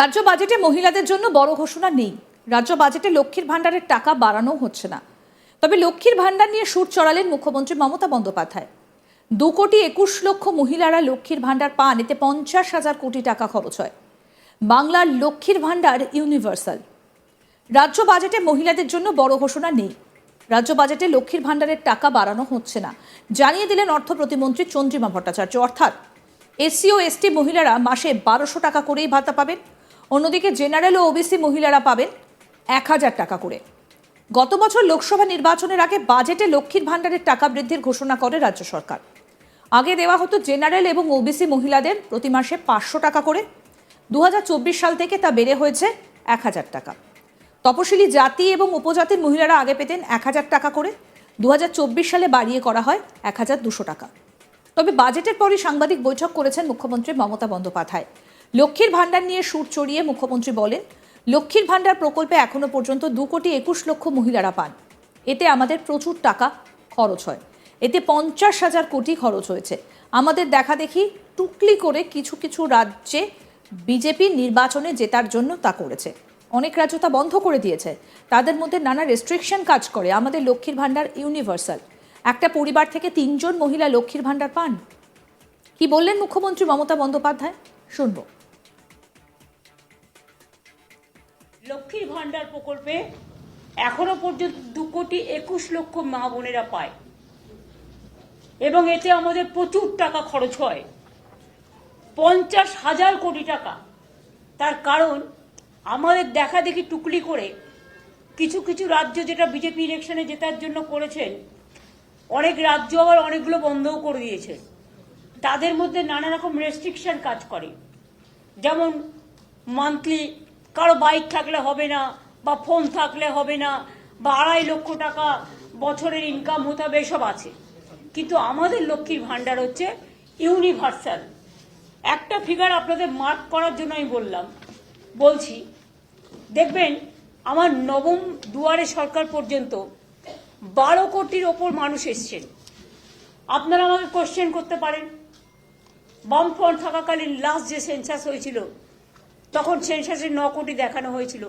রাজ্য বাজেটে মহিলাদের জন্য বড় ঘোষণা নেই। রাজ্য বাজেটে লক্ষ্মীর ভাণ্ডারের টাকা বাড়ানো হচ্ছে না। তবে লক্ষ্মীর ভাণ্ডার নিয়ে সুর চড়ালেন মুখ্যমন্ত্রী মমতা বন্দ্যোপাধ্যায়। দু কোটি একুশ লক্ষ মহিলারা লক্ষ্মীর ভাণ্ডার পান, এতে পঞ্চাশ হাজার কোটি টাকা খরচ হয়। বাংলার লক্ষ্মীর ভাণ্ডার ইউনিভার্সাল। রাজ্য বাজেটে মহিলাদের জন্য বড় ঘোষণা নেই। রাজ্য বাজেটে লক্ষ্মীর ভাণ্ডারের টাকা বাড়ানো হচ্ছে না। জানিয়ে দিলেন অর্থ প্রতিমন্ত্রী চন্দ্রিমা ভট্টাচার্য। অর্থাৎ, এসসি ও এসটি মহিলারা মাসে বারোশো টাকা করেই ভাতা পাবেন। অন্যদিকে জেনারেল ও ওবিসি মহিলারা পাবেন এক হাজার টাকা করে। গত বছর লোকসভা নির্বাচনের আগে বাজেটে লক্ষ্মীর ভাণ্ডারের টাকা বৃদ্ধির ঘোষণা করে রাজ্য সরকার। আগে দেওয়া হতো জেনারেল এবং ওবিসি মহিলাদের প্রতি মাসে পাঁচশো টাকা করে। দুহাজার চব্বিশ সাল থেকে তা বেড়ে হয়েছে এক হাজার টাকা। তপশিলি জাতি এবং উপজাতির মহিলারা আগে পেতেন এক হাজার টাকা করে। দু হাজার চব্বিশ সালে বাড়িয়ে করা হয় এক হাজার দুশো টাকা। তবে বাজেটের পরই সাংবাদিক বৈঠক করেছেন মুখ্যমন্ত্রী মমতা বন্দ্যোপাধ্যায়। লক্ষ্মীর ভাণ্ডার নিয়ে সুর চড়িয়ে মুখ্যমন্ত্রী বলেন, লক্ষ্মীর ভাণ্ডার প্রকল্পে এখনও পর্যন্ত দু কোটি একুশ লক্ষ মহিলারা পান। এতে আমাদের প্রচুর টাকা খরচ হয়। এতে পঞ্চাশ হাজার কোটি খরচ হয়েছে। আমাদের দেখা দেখি টুকলি করে কিছু কিছু রাজ্যে বিজেপি নির্বাচনে জেতার জন্য তা করেছে। অনেক রাজ্য তা বন্ধ করে দিয়েছে। তাদের মধ্যে নানা রেস্ট্রিকশন কাজ করে। আমাদের লক্ষ্মীর ভাণ্ডার ইউনিভার্সাল একটা পরিবার থেকে তিনজন মহিলা লক্ষ্মীর ভাণ্ডার পান। কি বললেন মুখ্যমন্ত্রী মমতা বন্দ্যোপাধ্যায়? শুনব। লক্ষ্মীর ভাণ্ডার প্রকল্পে এখনও পর্যন্ত দু কোটি একুশ লক্ষ মা বোনেরা পায়। এবং এতে আমাদের প্রচুর টাকা খরচ হয়। পঞ্চাশ হাজার কোটি টাকা। তার কারণ, আমাদের দেখা দেখি টুকলি করে কিছু কিছু রাজ্য যেটা বিজেপি ইলেকশনে জেতার জন্য করেছেন, অনেক রাজ্য আবার অনেকগুলো বন্ধও করে দিয়েছে। তাদের মধ্যে নানা রকম রেস্ট্রিকশন কাজ করে। যেমন মান্থলি কারও বাইক থাকলে হবে না, বা ফোন থাকলে হবে না, বা আড়াই লক্ষ টাকা বছরের ইনকাম হতে হবে, এসব আছে। কিন্তু আমাদের লক্ষ্মীর ভাণ্ডার হচ্ছে ইউনিভার্সাল একটা ফিগার আপনাদের মার্ক করার জন্য আমি বললাম। বলছি, দেখবেন আমার নবম দুয়ারে সরকার পর্যন্ত বারো কোটির ওপর মানুষ এসছেন। আপনারা আমাকে কোশ্চেন করতে পারেন। বামফ্রন্ট থাকাকালীন লাস্ট যে সেন্সাস হয়েছিল তখন সেন্সাসে ন কোটি দেখানো হয়েছিল।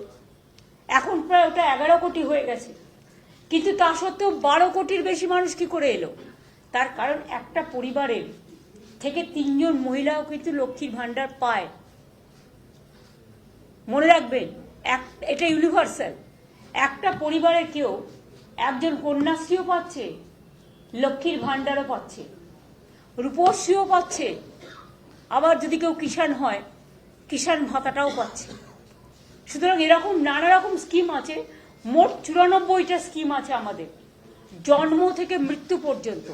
এখন প্রায় ওটা এগারো কোটি হয়ে গেছে। কিন্তু তা সত্ত্বেও বারো কোটির বেশি মানুষ কি করে এলো? তার কারণ একটা পরিবারের থেকে তিনজন মহিলাও কিন্তু লক্ষ্মীর ভাণ্ডার পায়। মনে রাখবেন, এক, এটা ইউনিভার্সাল একটা পরিবারের কেউ একজন কন্যাশ্রীও পাচ্ছে, লক্ষ্মীর ভাণ্ডারও পাচ্ছে, রূপশ্রীও পাচ্ছে। আবার যদি কেউ কিষাণ হয় কিষাণ ভাতাটাও পাচ্ছে। সুতরাং এরকম নানা রকম স্কিম আছে মোট চুরানব্বইটা স্কিম আছে আমাদের জন্ম থেকে মৃত্যু পর্যন্ত।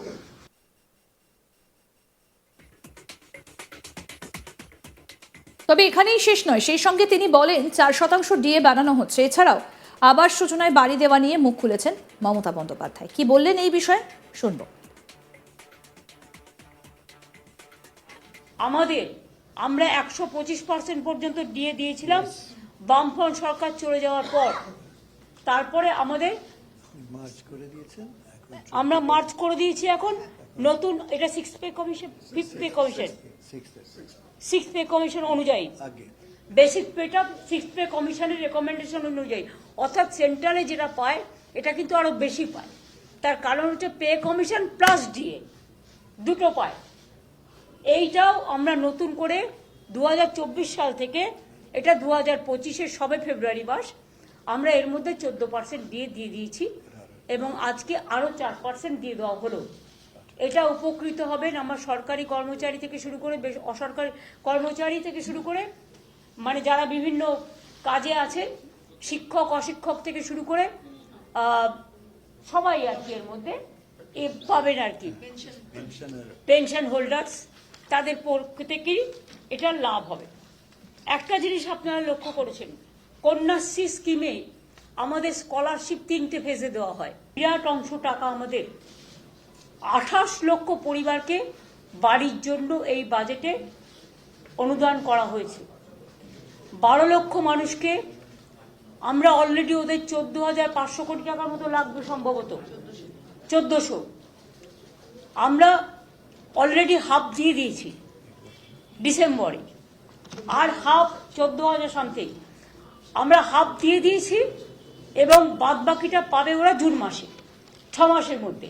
তবে এখানেই শেষ নয় সেই সঙ্গে তিনি বলেন চার শতাংশ ডিএ বানানো হচ্ছে। এছাড়াও আবাস যোজনায় বাড়ি দেওয়া নিয়ে মুখ খুলেছেন মমতা বন্দ্যোপাধ্যায়। কি বললেন এই বিষয়ে? শুনব। আমাদের আমরা একশো পঁচিশ পার্সেন্ট পর্যন্ত দিয়ে দিয়েছিলাম। বামফ্রন্ট সরকার চলে যাওয়ার পর। তারপরে আমাদের মার্চ করে দিয়েছেন আমরা মার্চ করে দিয়েছি এখন। নতুন এটা six pay commission fifth pay commission six six pay commission অনুযায়ী। বেসিক পেটা সিক্স পে কমিশনের রেকমেন্ডেশন অনুযায়ী। অর্থাৎ সেন্ট্রালে যেটা পায় এটা কিন্তু আরও বেশি পায়। তার কারণ হচ্ছে পে কমিশন প্লাস ডিএ দুটো পায়। এইটাও আমরা নতুন করে দু হাজার চব্বিশ সাল থেকে এটা দু হাজার পঁচিশের সবে ফেব্রুয়ারি মাস আমরা এর মধ্যে চোদ্দ পার্সেন্ট দিয়ে দিয়ে দিয়েছি এবং আজকে আরও চার পার্সেন্ট দিয়ে দেওয়া হলো। এটা উপকৃত হবেন আমার সরকারি কর্মচারী থেকে শুরু করে বেশ অসরকারি কর্মচারী থেকে শুরু করে মানে যারা বিভিন্ন কাজে আছে শিক্ষক অশিক্ষক থেকে শুরু করে সবাই আর কি এর মধ্যে এ পাবেন আর কি। পেনশন হোল্ডার্স তাদের প্রত্যেকেরই এটা লাভ হবে। একটা জিনিস আপনারা লক্ষ্য করেছেন, কন্যাশ্রী স্কিমে আমাদের স্কলারশিপ তিনটে ফেজে দেওয়া হয়। বিরাট অংশ টাকা আমাদের আঠাশ লক্ষ পরিবারকে বাড়ির জন্য এই বাজেটে অনুদান করা হয়েছে। বারো লক্ষ মানুষকে আমরা অলরেডি ওদের চোদ্দ হাজার পাঁচশো কোটি টাকার মতো লাগবে সম্ভবত। চোদ্দশো। আমরা অলরেডি হাফ দিয়ে দিয়েছি। ডিসেম্বরে। আর হাফ চোদ্দ হাজার সামথিং আমরা হাফ দিয়ে দিয়েছি এবং বাদ বাকিটা পাবে ওরা জুন মাসে, ছ মাসের মধ্যে।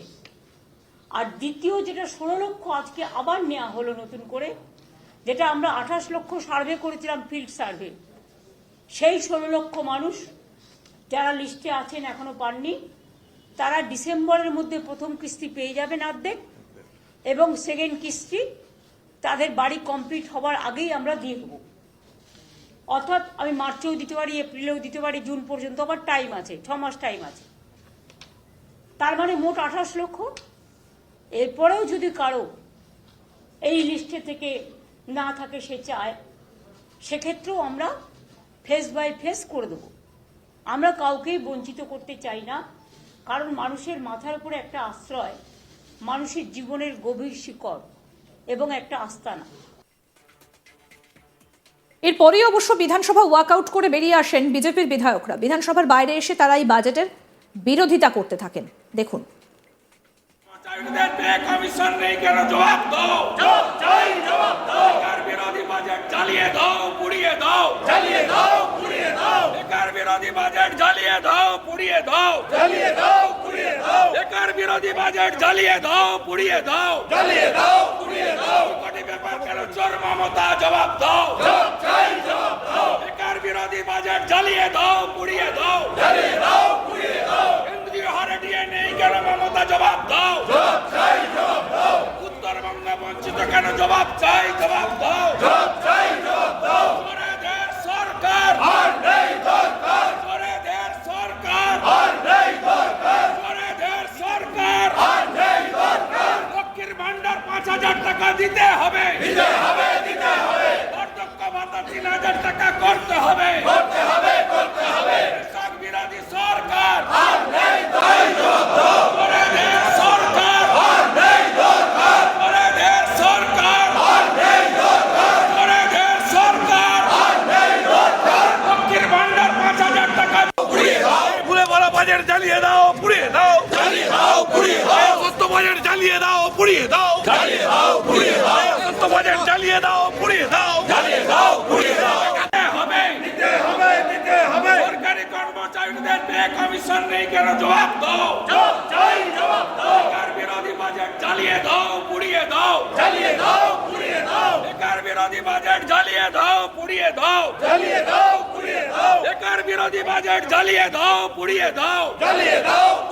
আর দ্বিতীয় যেটা ষোলো লক্ষ আজকে আবার নেওয়া হলো নতুন করে, যেটা আমরা আঠাশ লক্ষ সার্ভে করেছিলাম ফিল্ড সার্ভে সেই ষোলো লক্ষ মানুষ যারা লিস্টে আছেন এখনও পাননি, তারা ডিসেম্বরের মধ্যে প্রথম কিস্তি পেয়ে যাবেন অর্ধেক। এবং সেকেন্ড কিস্তি তাদের বাড়ি কমপ্লিট হবার আগেই আমরা দিয়ে দেবো। অর্থাৎ আমি মার্চেও দিতে পারি, এপ্রিলেও দিতে পারি, জুন পর্যন্ত আবার টাইম আছে, ছ মাস টাইম আছে। তার মানে মোট আঠাশ লক্ষ। এরপরেও যদি কারও এই লিস্টে থেকে না থাকে সে চায়, সেক্ষেত্রেও আমরা ফেস বাই ফেস করে দেবো। আমরা কাউকেই বঞ্চিত করতে চাই না, কারণ মানুষের মাথার উপরে একটা আশ্রয় মানুষের জীবনের গভীর শিকড় এবং একটা আস্তানা। এরপরেই অবশ্য বিধানসভা ওয়াকআউট করে বেরিয়ে আসেন বিজেপির বিধায়করা। বিধানসভার বাইরে এসে তারা এই বাজেটের বিরোধিতা করতে থাকেন। দেখুন। কমিশন নেই কেন? জবাব দাও। জবাব দাও। বিরোধী বাজেট জ্বালিয়ে দাও পুড়িয়ে দাও। জ্বালিয়ে দাও বেকার বিরোধী বাজেট জ্বালিয়ে দাও পুড়িয়ে দাও। জ্বালিয়ে দাও পুড়িয়ে দাও। বেকার বিরোধী বাজেট জ্বালিয়ে দাও পুড়িয়ে দাও। জ্বালিয়ে দাও পুড়িয়ে দাও। কোটি ব্যাপার কেন চোর মমতা জবাব দাও? জবাব চাই জবাব দাও। বেকার বিরোধী বাজেট জ্বালিয়ে দাও পুড়িয়ে দাও। জ্বালিয়ে দাও পুড়িয়ে দাও। কেন্দ্রীয় হারে দিয়ে নেই কেন মমতা জবাব দাও? উত্তরবঙ্গে বঞ্চিত কেন জবাব চাই জবাব দাও জবাব চাই জবাব দাও চোরেদের সরকার আর নেই দরকার চোরেদের সরকার আর নেই দরকার চোরেদের সরকার আর নেই দরকার লক্ষ্মীর ভান্ডার পাঁচ হাজার টাকা দিতে হবে দিতে হবে দিতে হবে বার্ধক্য ভাতা তিন হাজার টাকা করতে হবে করতে হবে করতে হবে কৃষক বিরোধী সরকার আর নেই দরকার চোরেদের সরকার আর নেই দরকার চোরেদের সরকার আর নেই দরকার চোরেদের সরকার আর নেই দরকার লক্ষ্মীর ভান্ডার পাঁচ হাজার টাকা পুড়িয়ে দাও ভুলে বলা বাজার জ্বালিয়ে দাও পুড়িয়ে দাও জ্বালিয়ে দাও পুড়িয়ে দাও সত্য বাজার জ্বালিয়ে দাও পুড়িয়ে দাও জ্বালিয়ে দাও পুড়িয়ে দাও সত্য বাজার জ্বালিয়ে দাও পুড়িয়ে দাও জ্বালিয়ে দাও পুড়িয়ে দাও দিতে হবে দিতে হবে দিতে হবে সরকারি কর্মচারীদের পে কমিশন নেই কেন জবাব দাও জবাব চাই জবাব দাও বেকার বিরোধী বাজেট জ্বালিয়ে দাও পুড়িয়ে দাও জ্বালিয়ে দাও পুড়িয়ে দাও বেকার বিরোধী বাজেট জ্বালিয়ে দাও পুড়িয়ে দাও জ্বালিয়ে দাও পুড়িয়ে দাও বেকার বিরোধী বাজেট জ্বালিয়ে দাও পুড়িয়ে দাও জ্বালিয়ে দাও পুড়িয়ে দাও